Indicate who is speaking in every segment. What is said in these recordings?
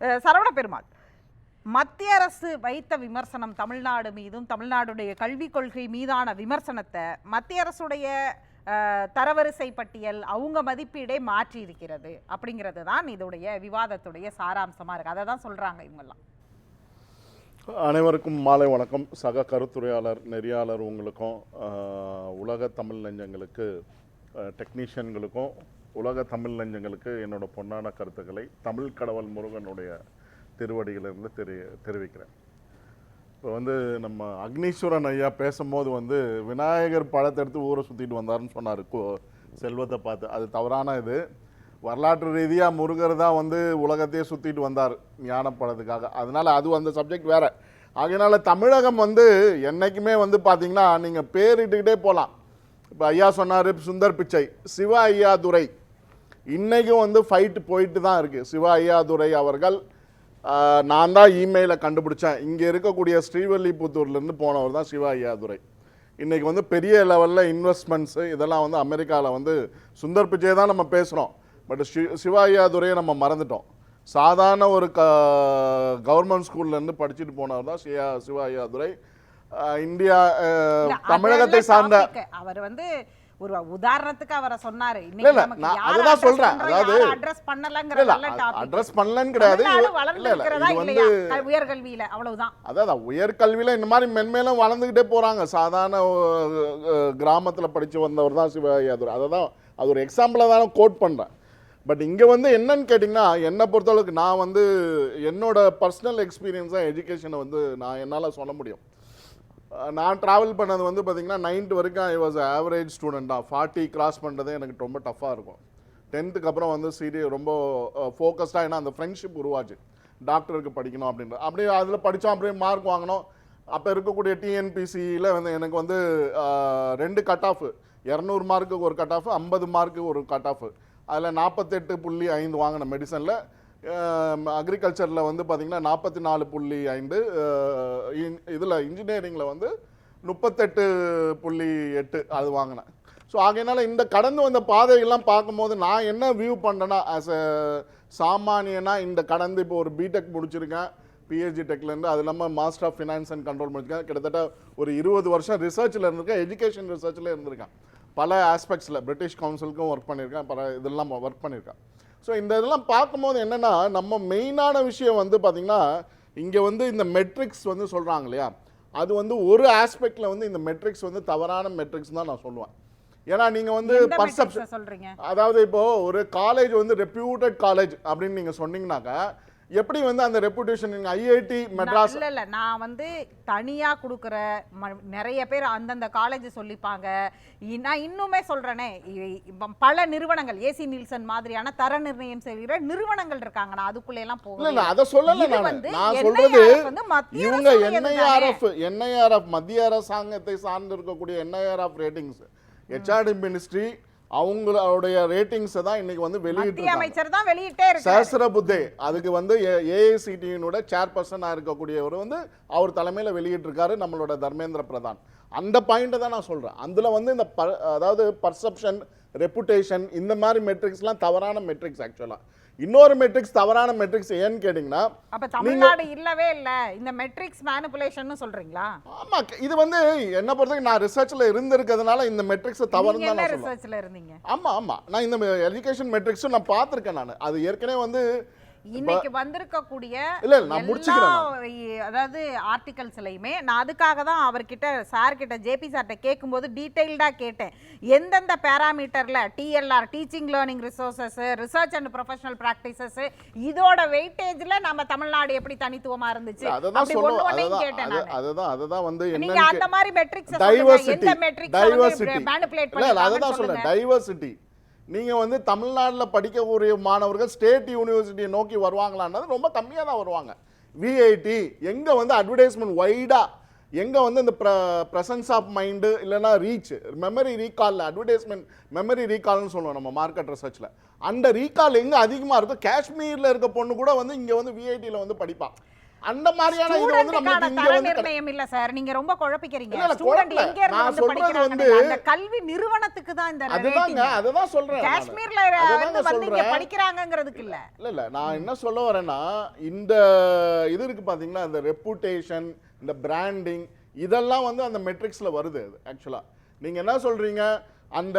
Speaker 1: சரவண பெருமாள் மத்திய அரசு வைத்த விமர்சனம் தமிழ்நாடு மீதும் தமிழ்நாடுடைய கல்விக் கொள்கை மீதான விமர்சனத்தை மத்திய அரசுடைய தரவரிசை பட்டியல் அவங்க மதிப்பீடே மாற்றி இருக்கிறது அப்படிங்கிறது தான் இதோடைய விவாதத்துடைய சாராம்சமாக இருக்குது அதை தான் சொல்கிறாங்க இவங்கெல்லாம்.
Speaker 2: அனைவருக்கும் மாலை வணக்கம். சக கருத்துரையாளர் நெறியாளர் உங்களுக்கும் உலக தமிழ் நெஞ்சங்களுக்கு டெக்னீஷியன்களுக்கும் உலக தமிழ் நெஞ்சங்களுக்கு என்னோட பொன்னான கருத்துக்களை தமிழ் கடவுள் முருகனுடைய திருவடியிலிருந்து தெரி தெரிவிக்கிறேன். இப்போ வந்து நம்ம அக்னீஸ்வரன் ஐயா பேசும்போது வந்து விநாயகர் படத்தை எடுத்து ஊரை சுற்றிட்டு வந்தாருன்னு சொன்னார். செல்வத்தை பார்த்து. அது தவறான இது. வரலாற்று ரீதியாக முருகர் தான் வந்து உலகத்தையே சுற்றிட்டு வந்தார் ஞான படத்துக்காக. அதனால் அது அந்த சப்ஜெக்ட் வேறு. ஆகையினால தமிழகம் வந்து என்றைக்குமே வந்து பார்த்திங்கன்னா நீங்கள் பேரிட்டுக்கிட்டே போகலாம் இப்போ ஐயா சொன்னார் சுந்தர் பிச்சை. சிவ ஐயாதுரை இன்னைக்கும் வந்து ஃபைட் போயிட்டு தான் இருக்குது சிவ ஐயாதுரை அவர்கள் நான் தான் இமெயிலை கண்டுபிடிச்சேன். இங்கே இருக்கக்கூடிய ஸ்ரீவல்லிபுத்தூர்லேருந்து போனவர் தான் சிவ ஐயாதுரை இன்னைக்கு வந்து பெரிய லெவலில் இன்வெஸ்ட்மெண்ட்ஸு இதெல்லாம் வந்து அமெரிக்காவில் வந்து சுந்தர் பிச்சை தான் நம்ம பேசுகிறோம் பட் ஷி சிவ ஐயாதுரையை நம்ம மறந்துட்டோம். சாதாரண ஒரு க கவர்மெண்ட் ஸ்கூல்லேருந்து படிச்சுட்டு போனவர் தான் சிவா சிவ ஐயாதுரை ஆஹ், இந்தியா தமிழகத்தை சார்ந்த.
Speaker 1: அவர் வந்து ஒரு உதாரணத்துக்கு அவரை சொன்னாரு.
Speaker 2: அதுதான் சொல்றேன். அதாவது-
Speaker 1: அட்ரஸ் பண்ணலங்கிற
Speaker 2: அட்ரஸ் பண்ணலன்னு கிடையாது.
Speaker 1: உயர்கல்வியில அவ்வளவுதான்.
Speaker 2: அதான் உயர்கல்வியில் இந்த மாதிரி மென்மேலும் வளர்ந்துக்கிட்டே போகிறாங்க சாதாரண கிராமத்தில் படித்து வந்தவர் தான் சிவயாதுர் அதை தான் அது ஒரு எக்ஸாம்பிளாக தானே கோட் பண்ணுறேன் பட் இங்கே வந்து என்னன்னு கேட்டிங்கன்னா என்னை பொறுத்தளவுக்கு நான் வந்து என்னோட பர்சனல் எக்ஸ்பீரியன்ஸாக எஜுகேஷனை வந்து நான் என்னால் சொல்ல முடியும். நான் ட்ராவல் பண்ணது வந்து பார்த்திங்கன்னா நைன்த் வரைக்கும் ஐ வாஸ் ஆவரேஜ் ஸ்டூடெண்ட்டாக ஃபார்ட்டி கிராஸ் பண்ணுறதே எனக்கு ரொம்ப டஃப்பாக இருக்கும். டென்த்துக்கு அப்புறம் வந்து சீரி ரொம்ப ஃபோக்கஸ்டாக ஏன்னா அந்த ஃப்ரெண்ட்ஷிப் உருவாச்சு. டாக்டருக்கு படிக்கணும் அப்படின்ற அப்படியே அதில் படித்தோம் அப்படியே மார்க் வாங்கினோம். அப்போ இருக்கக்கூடிய டிஎன்பிசியில் வந்து எனக்கு வந்து ரெண்டு கட் ஆஃப் இரநூறு மார்க்குக்கு ஒரு கட் ஆஃப் ஐம்பது மார்க்கு ஒரு கட் ஆஃப் அதில் நாற்பத்தெட்டு புள்ளி ஐந்து வாங்கின மெடிசனில் அக்ரிகல்ச்சரில் வந்து பார்த்திங்கன்னா நாற்பத்தி நாலு புள்ளி ஐந்து இதில் இன்ஜினியரிங்கில் வந்து முப்பத்தெட்டு புள்ளி எட்டு அது வாங்கினேன். ஸோ ஆகையினால இந்த கடந்து வந்த பாதைகள்லாம் பார்க்கும்போது நான் என்ன வியூ பண்ணேன்னா ஆஸ் அ சாமானியனாக இந்த கடந்து இப்போ ஒரு பிடெக் முடிச்சிருக்கேன் பிஹெச்டி டெக்லேருந்து அது இல்லாமல் master of finance and control முடிச்சிருக்கேன். கிட்டத்தட்ட ஒரு இருபது வருஷம் ரிசர்ச்சில் இருந்திருக்கேன் எஜுகேஷன் ரிசர்ச்சில் இருந்திருக்கேன். பல ஆஸ்பெக்ட்ஸில் பிரிட்டிஷ் கவுன்சிலுக்கும் ஒர்க் பண்ணியிருக்கேன் பல இதெல்லாம் ஒர்க் பண்ணியிருக்கேன் ஸோ இந்த இதெல்லாம் பார்க்கும்போது என்னென்னா நம்ம மெயினான விஷயம் வந்து பார்த்திங்கன்னா இங்கே வந்து இந்த மெட்ரிக்ஸ் வந்து சொல்கிறாங்க இல்லையா? அது வந்து ஒரு ஆஸ்பெக்டில் வந்து இந்த மெட்ரிக்ஸ் வந்து தவறான மெட்ரிக்ஸ் தான் நான் சொல்லுவேன். ஏன்னா நீங்கள் வந்து பர்செப்ஷன்
Speaker 1: சொல்றீங்க?
Speaker 2: அதாவது இப்போ ஒரு காலேஜ் வந்து ரெப்யூட்டட் காலேஜ் அப்படின்னு நீங்கள் சொன்னீங்கன்னாக்கா எப்படி வந்து அந்த நீங்கள் ஐஐடி மெட்ராஸ்
Speaker 1: இல்ல இல்ல. நான் வந்து தனியா கொடுக்குற நிறைய பேர் அந்தந்த காலேஜ் சொல்லிப்பாங்க. நான் இன்னுமே இப்ப பல நிறுவனங்கள் ஏசி நில்சன் மாதிரியான தர நிர்ணயம் செய்கிற நிறுவனங்கள் இருக்காங்க நான் அதுக்குள்ள எல்லாம்
Speaker 2: இல்ல.
Speaker 1: போகல
Speaker 2: இல்ல. அதை சொல்லல நான்.
Speaker 1: வந்து
Speaker 2: நான்
Speaker 1: மத்திய
Speaker 2: இவங்க? என்ஐஆர்எஃப் என்ஐஆர்எஃப் மத்திய அரசாங்கத்தை சார்ந்து இருக்கக்கூடிய என்ஐஆர்எஃப் ரேட்டிங்ஸ் ஹெச்ஆர்டி மினிஸ்ட்ரி அவங்களுடைய ரேட்டிங்ஸை தான் இன்னைக்கு வந்து வெளியிட்டு
Speaker 1: அமைச்சர் தான் வெளியிட்டே
Speaker 2: சஹஸ்ர புத்தே அதுக்கு வந்து ஏஐசிடியினோட சேர்பர்சனாக இருக்கக்கூடியவர் வந்து அவர் தலைமையில் வெளியிட்டிருக்காரு நம்மளோட தர்மேந்திர பிரதான். அந்த பாயிண்ட்டை தான் நான் சொல்கிறேன் அதில் வந்து இந்த ப அதாவது பர்செப்ஷன் ரெப்புடேஷன் இந்த மாதிரி மெட்ரிக்ஸ்லாம் தவறான மெட்ரிக்ஸ் ஆக்சுவலாக இன்னொரு மெட்ரிக்ஸ் தவறான மெட்ரிக்ஸ் ஏன்னு கேட்டிங்கன்னா
Speaker 1: அப்ப தமிழ்நாடு இல்லவே இல்ல. இந்த மெட்ரிக்ஸ் மேனிபுலேஷன் சொல்றீங்களா?
Speaker 2: ஆமா இது வந்து என்ன பொறுத்தவரைக்கும் நான் ரிசர்ச்ல இருந்திருக்கிறதுனால இந்த மெட்ரிக்ஸை தவறு தான்
Speaker 1: ரிசர்ச்ல இருந்தீங்க?
Speaker 2: ஆமா ஆமா. நான் இந்த எஜுகேஷன் மெட்ரிக்ஸும் நான் பார்த்துருக்கேன் நான். அது ஏற்கனவே வந்து
Speaker 1: இன்னைக்கு வந்திருக்கக்கூடிய
Speaker 2: இல்ல, நான் முடிச்சுக்கிறேன்
Speaker 1: அதாவது ஆர்டிகல்ஸ்லையுமே நான் அதுக்காக தான் அவர்கிட்ட சார் கிட்ட ஜேபி சார்கிட்ட கேட்கும்போது டீடைல்டா கேட்டேன். எந்தெந்த பேராமீட்டர்ல TLR teaching learning resources research and professional practices இதோட வெயிட்டேஜ்ல நம்ம தமிழ்நாடு எப்படி தனித்துவமா இருந்துச்சு? அப்படி ஒண்ணு ஒண்ணையும்
Speaker 2: அதுதான்
Speaker 1: கேட்டேன்.
Speaker 2: அதுதான் அதுதான் வந்து
Speaker 1: நீங்க அந்த மாதிரி மெட்ரிக்ஸ் எந்த மெட்ரிக்ஸ் மேனிபுலேட் பண்ணி
Speaker 2: தான் சொல்றேன். டைவர்சிட்டி நீங்கள் வந்து தமிழ்நாட்டில் படிக்கக்கூடிய மாணவர்கள் ஸ்டேட் யூனிவர்சிட்டியை நோக்கி வருவாங்களான்றது ரொம்ப கம்மியாக தான் வருவாங்க. விஐடி எங்கே வந்து அட்வர்டைஸ்மெண்ட் வைடாக எங்கே வந்து இந்த ப்ரெசன்ஸ் ஆஃப் மைண்டு இல்லைன்னா ரீச் மெமரி ரீகாலில் அட்வர்டைஸ்மெண்ட் மெமரி ரீகால்னு சொல்லுவோம் நம்ம மார்க்கெட் ரிசர்ச்சில் அந்த ரீகால் எங்கே அதிகமாக இருக்கும் காஷ்மீரில் இருக்க பொண்ணு கூட வந்து இங்கே வந்து விஐடியில் வந்து படிப்பான் அந்த மாதிரியான இது வந்து நம்மளுக்கு இங்க வந்து
Speaker 1: நிர்ணயம் இல்ல சார் நீங்க ரொம்ப குழப்பிக்கிறீங்க ஸ்டூடெண்ட். எங்க இருந்து வந்து படிக்கிறாங்க
Speaker 2: வந்து-
Speaker 1: அந்த கல்வி நிறுவனத்துக்கு தான் இந்த
Speaker 2: அதுதாங்க. அதுதான் சொல்றேன்.
Speaker 1: காஷ்மீர்ல இருந்து வந்து இங்க. படிக்கிறாங்கங்கிறதுக்கு இல்ல
Speaker 2: இல்ல இல்ல நான் என்ன சொல்ல வரேன்னா இந்த இது இருக்கு பாத்தீங்களா இந்த ரெப்புடேஷன் இந்த பிராண்டிங் இதெல்லாம் வந்து அந்த மெட்ரிக்ஸ்ல வருது அது ஆக்சுவலா நீங்க என்ன சொல்றீங்க அந்த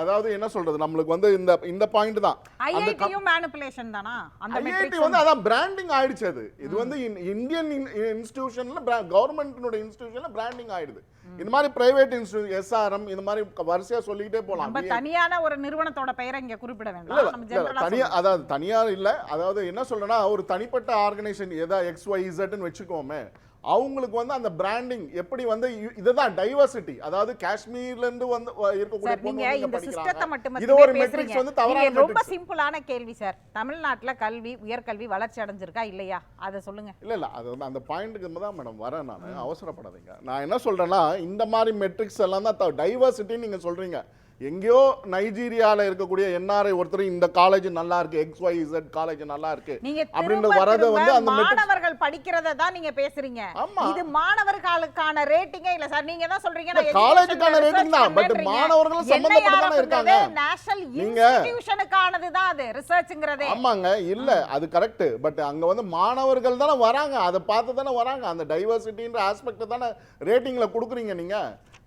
Speaker 2: அதாவது என்ன சொல்றது நம்மளுக்கு வந்து இந்த இந்த பாயிண்ட் தான்.
Speaker 1: ஐஐடியும் மேனிபுலேஷன் தானா? அந்த
Speaker 2: ஐஐடி வந்து அதான் பிராண்டிங் ஆயிடுச்சு அது. இது வந்து இந்தியன் இன்ஸ்டிடியூஷன்ல கவர்மெண்ட்னுடைய இன்ஸ்டிடியூஷன்ல பிராண்டிங் ஆயிடுது. இந்த மாதிரி பிரைவேட் இன்ஸ்டிடியூட் எஸ்ஆர்எம் இந்த மாதிரி வரிசையா சொல்லிக்கிட்டே போலாம்.
Speaker 1: நம்ம தனியான ஒரு நிறுவனத்தோட பெயரை இங்க குறிப்பிட வேண்டாம்.
Speaker 2: தனியா அதாவது தனியார் இல்ல அதாவது என்ன சொல்றேன்னா ஒரு தனிப்பட்ட ஆர்கனைசேஷன் எதா எக்ஸ் ஒய் இசட்னு வச்சுக்கோமே. அவங்களுக்கு வந்து அந்த பிராண்டிங் எப்படி வந்து இதுதான் டைவர்சிட்டி அதாவது காஷ்மீர்ல இருந்து வந்து இருக்கக்கூடிய
Speaker 1: நீங்க இந்த சிஸ்டத்தை. மட்டும்
Speaker 2: இது ஒரு மெட்ரிக்ஸ் வந்து தவறான
Speaker 1: ரொம்ப. சிம்பிளான கேள்வி சார். தமிழ்நாட்டுல கல்வி உயர்கல்வி வளர்ச்சி அடைஞ்சிருக்கா இல்லையா? அதை சொல்லுங்க.
Speaker 2: இல்ல இல்ல. அது வந்து அந்த பாயிண்ட்டுக்கு தான் மேடம் வரேன் நான். அவசரப்படாதீங்க. நான் என்ன சொல்றேன்னா இந்த மாதிரி மெட்ரிக்ஸ் எல்லாம் தான் டைவர்சிட்டி நீங்க சொல்றீங்க. எங்கேயோ நைஜீரியால இருக்கக்கூடிய என்ஆர்ஐ ஒருத்தர் இந்த காலேஜ் நல்லா இருக்கு எக்ஸ் ஒய் இசட் காலேஜ் நல்லா இருக்கு
Speaker 1: திரும்ப
Speaker 2: வரத வந்து அந்த
Speaker 1: மாணவர்கள் படிக்கிறத தான் நீங்க பேசுறீங்க. இது மாணவர்களுக்கான ரேட்டிங்கே இல்ல சார். நீங்க தான் சொல்றீங்க.
Speaker 2: காலேஜுக்கான rating தான். But மாணவர்களும் சம்பந்தப்பட்டு தானே இருக்காங்க.
Speaker 1: நேஷனல் இன்ஸ்டிடியூஷனுக்கானது தான் அது ரிசர்ச்ங்கிறதே
Speaker 2: ஆமாங்க இல்ல அது கரெக்ட் பட் அங்க வந்து மாணவர்கள் தானே வராங்க. அதை பார்த்து தானே வராங்க. அந்த டைவர்சிட்டின்ற ஆஸ்பெக்ட் தானே ரேட்டிங்ல கொடுக்குறீங்க நீங்க.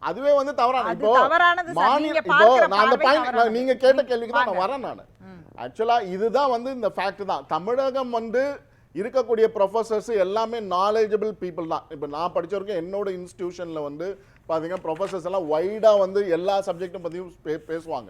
Speaker 2: அதுவே வந்து தவறான இப்போ. மாநில இப்போ நான் அந்த பாயிண்ட். நீங்க கேட்ட கேள்விக்கு தான் நான். வரேன் நான் ஆக்சுவலா இதுதான் வந்து இந்த ஃபேக்ட் தான் தமிழகம் வந்து இருக்கக்கூடிய ப்ரொஃபசர்ஸ் எல்லாமே நாலேஜபிள் பீப்புள் தான் இப்போ நான் படிச்ச வரைக்கும் என்னோட இன்ஸ்டிடியூஷனில் வந்து பார்த்தீங்கன்னா ப்ரொஃபசர்ஸ் எல்லாம் வைடாக வந்து எல்லா சப்ஜெக்ட்டும் பற்றியும் பே பேசுவாங்க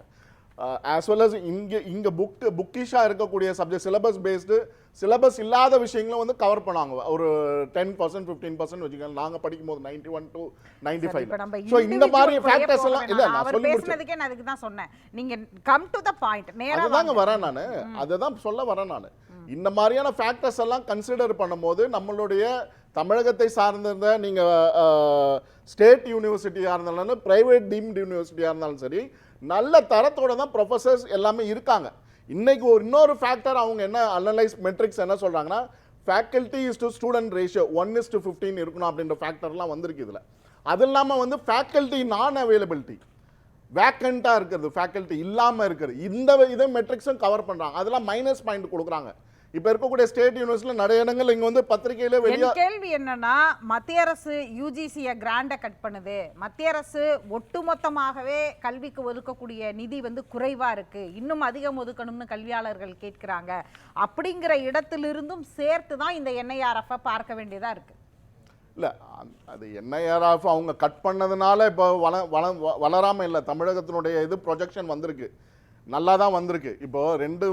Speaker 2: ஆஸ் வெல் அஸ் இங்கே இங்கே புக் புக்கிஷாக இருக்கக்கூடிய சப்ஜெக்ட் சிலபஸ் பேஸ்டு சிலபஸ் இல்லாத விஷயங்களும் வந்து கவர் பண்ணுவாங்க. ஒரு டென் பர்சன்ட் ஃபிஃப்டீன் பர்சன்ட் வச்சுக்கோங்க. நாங்கள் படிக்கும் போது ninety one to ninety five so இந்த மாதிரி ஃபேக்டர்ஸ்
Speaker 1: போக
Speaker 2: எல்லாம். இல்லை நான் சொல்லி
Speaker 1: பேசுனதுக்கே நான் அதுக்கு தான் சொன்னேன். நீங்க கம் டு த பாயிண்ட் நேரா
Speaker 2: அதுதாங்க
Speaker 1: வாங்க.
Speaker 2: வரேன் நான். அதை தான் சொல்ல வரேன் நான். இந்த மாதிரியான ஃபேக்டர்ஸ் எல்லாம் கன்சிடர் பண்ணும்போது நம்மளுடைய தமிழகத்தை சார்ந்திருந்த நீங்க ஸ்டேட் யூனிவர்சிட்டியாக இருந்தாலும் பிரைவேட் டீம்டு யூனிவர்சிட்டியாக இருந்தாலும் சரி நல்ல தரத்தோட தான் ப்ரொஃபசர்ஸ் எல்லாமே இருக்காங்க. இன்னைக்கு ஒரு இன்னொரு ஃபேக்டர் அவங்க என்ன அனலைஸ் மெட்ரிக்ஸ் என்ன சொல்கிறாங்கன்னா faculty is to student ratio one is to fifteen இருக்கணும் அப்படின்ற ஃபேக்டர்லாம் வந்திருக்கு இதில். அது இல்லாமல் வந்து ஃபேக்கல்ட்டி நான் அவைலபிலிட்டி வேக்கண்ட்டாக இருக்கிறது ஃபேக்கல்ட்டி இல்லாமல் இருக்கிறது. இந்த இதை மெட்ரிக்ஸும் கவர் பண்ணுறாங்க அதெல்லாம் மைனஸ் பாயிண்ட் கொடுக்குறாங்க. இப்போ இருக்கக்கூடிய ஸ்டேட் யூனிவர்சிட்டியில் நிறைய இடங்கள் இங்கே வந்து பத்திரிகையில வெளியே
Speaker 1: கேள்வி என்னன்னா மத்திய அரசு யூஜிசிய கிராண்ட கட் பண்ணுது. மத்திய அரசு ஒட்டுமொத்தமாகவே கல்விக்கு ஒதுக்கக்கூடிய நிதி வந்து குறைவா இருக்கு. இன்னும் அதிகம் ஒதுக்கணும்னு கல்வியாளர்கள் கேட்கிறாங்க. அப்படிங்கிற இடத்திலிருந்தும் சேர்த்து தான் இந்த என்ஐஆர்எஃப் பார்க்க வேண்டியதா இருக்கு.
Speaker 2: இல்லை அது என்ஐஆர்எஃப் அவங்க கட் பண்ணதுனால இப்போ வள வள வளராமல் இல்லை. தமிழகத்தினுடைய இது ப்ரொஜெக்ஷன் வந்திருக்கு. நல்லா தான் வந்திருக்கு. இப்போ ரெண்டு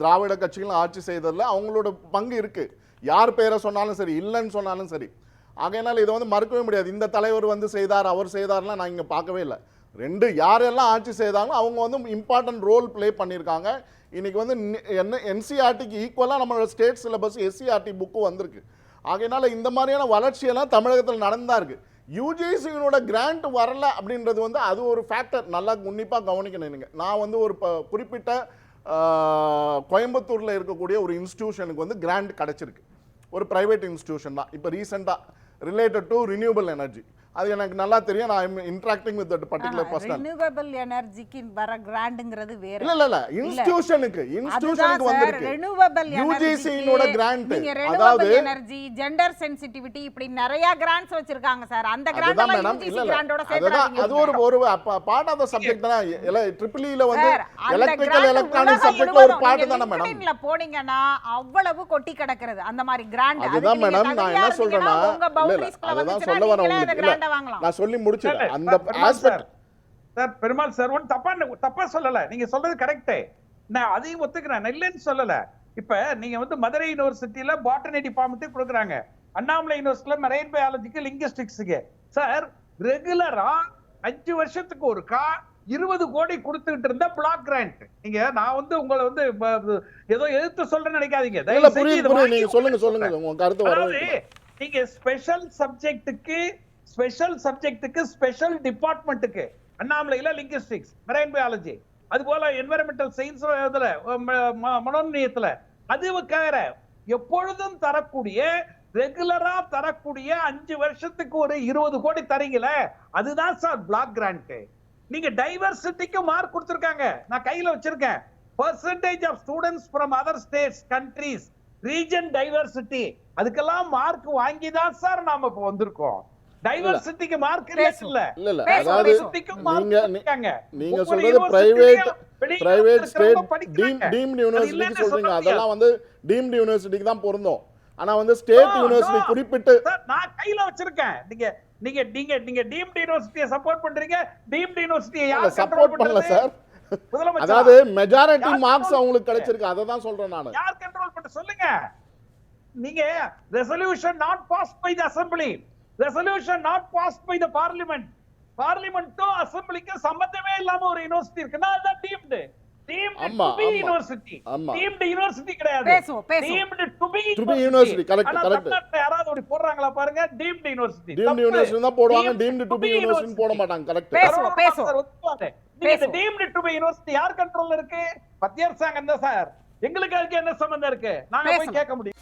Speaker 2: திராவிட கட்சிகளும் ஆட்சி செய்ததில் அவங்களோட பங்கு இருக்கு. யார் பேரை சொன்னாலும் சரி இல்லைன்னு சொன்னாலும் சரி. ஆகையினால இதை வந்து மறுக்கவே முடியாது. இந்த தலைவர் வந்து செய்தார் அவர் செய்தார்லாம் நான் இங்கே பார்க்கவே இல்லை. ரெண்டு யாரெல்லாம் ஆட்சி செய்தாங்களோ அவங்க வந்து இம்பார்ட்டன்ட் ரோல் ப்ளே பண்ணியிருக்காங்க. இன்னைக்கு வந்து என்ன என்சிஆர்டிக்கு ஈக்குவலாக நம்மளோட ஸ்டேட் சிலபஸ் எஸ்சிஆர்டி புக்கு வந்திருக்கு. ஆகையினால இந்த மாதிரியான வளர்ச்சியெல்லாம் தமிழகத்தில் நடந்தா இருக்குது யூஜிசியினோட கிராண்ட் வரல அப்படின்றது வந்து அது ஒரு ஃபேக்டர் நல்லா உன்னிப்பாக கவனிக்கணும் நீங்க. நான் வந்து ஒரு குறிப்பிட்ட கோயம்புத்தூரில் கோயம்புத்தூர்ல இருக்கக்கூடிய ஒரு இன்ஸ்டியூஷனுக்கு வந்து கிராண்ட் கிடைச்சிருக்கு. ஒரு பிரைவேட் இன்ஸ்டியூஷன் தான். இப்போ ரீசெண்டாக ரிலேட்டட் டு ரினியூவபிள் எனர்ஜி அது எனக்கு நல்லா தெரியும். நான் interacting with that particular person
Speaker 1: renewable எனர்ஜிக்கு வர கிராண்டுங்கிறது வேற.
Speaker 2: இல்ல இல்ல இல்ல. இன்ஸ்டிடியூஷனுக்கு இன்ஸ்டிடியூஷனுக்கு வந்திருக்கு.
Speaker 1: ரெனியூவபிள்
Speaker 2: யூஜிசியினோட கிராண்ட் அதாவது
Speaker 1: எனர்ஜி ஜெண்டர் சென்சிட்டிவிட்டி இப்படி நிறைய கிராண்ட்ஸ் வச்சிருக்காங்க சார் அந்த கிராண்ட் எல்லாம் யூஜிசி
Speaker 2: இல்ல இல்ல.
Speaker 1: கிராண்டோட
Speaker 2: அதுதான் அது ஒரு ஒரு பார்ட் ஆஃப் த சப்ஜெக்ட் தானே. ட்ரிபிள் ல வந்து எலக்ட்ரிக்கல் எலக்ட்ரானிக் சப்ஜெக்ட்ல ஒரு பார்ட் தானே மேடம்
Speaker 1: LinkedIn ல போனீங்கன்னா அவ்வளவு கொட்டி கிடக்கிறது. அந்த மாதிரி கிராண்ட்
Speaker 2: அதுதான் மேடம் நான் என்ன சொல்றேன்னா
Speaker 1: உங்க
Speaker 2: இல்ல இல்ல.
Speaker 1: பவுண்டரிஸ்க்குள்ள வந்துச்சுன்னா
Speaker 2: சொல்ல
Speaker 1: அந்த
Speaker 2: உங்களுக்கு
Speaker 1: வாங்கலாம்.
Speaker 2: நான் சொல்லி முடிச்சிடுறேன்
Speaker 3: இல்ல,
Speaker 2: அந்த
Speaker 3: sir, Perumal sir.
Speaker 2: Aspect
Speaker 3: sir Perumal sir ஒன்றும் தப்பா தப்பா சொல்லல. நீங்க சொல்றது கரெக்ட் நான் அதையும் ஒத்துக்கிறேன். இல்லைன்னு சொல்லல. இப்ப நீங்க வந்து மதுரை யூனிவர்சிட்டியில பாட்டனி டிபார்ட்மெண்ட் கொடுக்குறாங்க. அண்ணாமலை யூனிவர்சிட்டியில மெரைன் பயாலஜிக்கு லிங்கிஸ்டிக்ஸுக்கு சார் ரெகுலரா அஞ்சு வருஷத்துக்கு ஒருக்கா இருபது கோடி கொடுத்துக்கிட்டு இருந்த பிளாக் கிராண்ட் நீங்க நான் வந்து உங்களை வந்து ப- ஏதோ எதிர்த்து சொல்றேன்னு நினைக்காதீங்க.
Speaker 2: சொல்லுங்க சொல்லுங்க.
Speaker 3: நீங்க ஸ்பெஷல் சப்ஜெக்ட்டுக்கு ஸ்பெஷல் சப்ஜெக்ட்டுக்கு ஸ்பெஷல் டிபார்ட்மெண்ட்டுக்கு அண்ணாமலையில் லிங்கிஸ்டிக்ஸ் மெரைன் பயாலஜி அது போல என்வரன்மெண்டல் சயின்ஸ் இதில் ம- அது வேற எப்பொழுதும் தரக்கூடிய ரெகுலரா தரக்கூடிய அஞ்சு வருஷத்துக்கு ஒரு இருபது கோடி தரீங்கள அதுதான் சார் பிளாக் கிராண்ட் நீங்க டைவர்சிட்டிக்கு மார்க் கொடுத்துருக்காங்க. நான் கையில வச்சிருக்கேன். Percentage of students from other states countries region diversity அதுக்கெல்லாம் மார்க் வாங்கி தான் சார் நாம இப்போ வந்திருக்கோம். டைவர்சிட்டிக்கு மார்க் இல்ல. இல்ல.
Speaker 2: இல்ல அதாவது நீங்க-. நீங்க சொல்றது private private state deem. Deemed யூனிவர்சிட்டிக்கு சொல்றீங்க. அதெல்லாம் வந்து டீம்டு யூனிவர்சிட்டிக்கு தான் பொருந்தும். ஆனா வந்து ஸ்டேட் யூனிவர்சிட்டி. குறிப்பிட்டு
Speaker 3: நான் கையில வச்சிருக்கேன். நீங்க நீங்க நீங்க நீங்க டீம்டு யூனிவர்சிட்டியை சப்போர்ட் பண்றீங்க. டீம்டு யூனிவர்சிட்டியை யார்
Speaker 2: சப்போர்ட் பண்ணல சார் அதாவது மெஜாரிட்டி மார்க்ஸ் அவங்களுக்கு? கிடைச்சிருக்கு. அதை தான் சொல்றேன் நானு.
Speaker 3: யார் கண்ட்ரோல் பண்ண? சொல்லுங்க. நீங்க resolution not pass by the assembly resolution not pass by the parliament பார்லிமெண்ட்டும் அசெம்பிளிக்கும் சம்பந்தமே இல்லாம ஒரு யூனிவர்சிட்டி இருக்குன்னா அதுதான் டீம்டு டீம்டு
Speaker 2: ஆமா,
Speaker 3: டு பி
Speaker 2: ஆமா.
Speaker 3: யூனிவர்சிட்டி
Speaker 2: ஆமா.
Speaker 3: டீம்டு யூனிவர்சிட்டி கிடையாது.
Speaker 1: பேசுவோம், பேசுவோம்.
Speaker 3: Deemed to be
Speaker 2: To be university, correct,
Speaker 3: ஆனா
Speaker 2: correct.
Speaker 3: தமிழ்நாட்டுல யாராவது அப்படி போடுறாங்களா பாருங்க? டீம்டு யூனிவர்சிட்டி
Speaker 2: டீம்டு யூனிவர்சிட்டி தான் போடுவாங்க. டீம்டு டு பி யூனிவர்சிட்டி போட மாட்டாங்க.
Speaker 3: டீம்டு டு பி யூனிவர்சிட்டி யார் கண்ட்ரோல்ல இருக்கு? மத்திய அரசாங்கம் தான் சார் எங்களுக்கு அதுக்கு என்ன சம்பந்தம் இருக்கு? நாங்க போய். கேட்க முடியும்.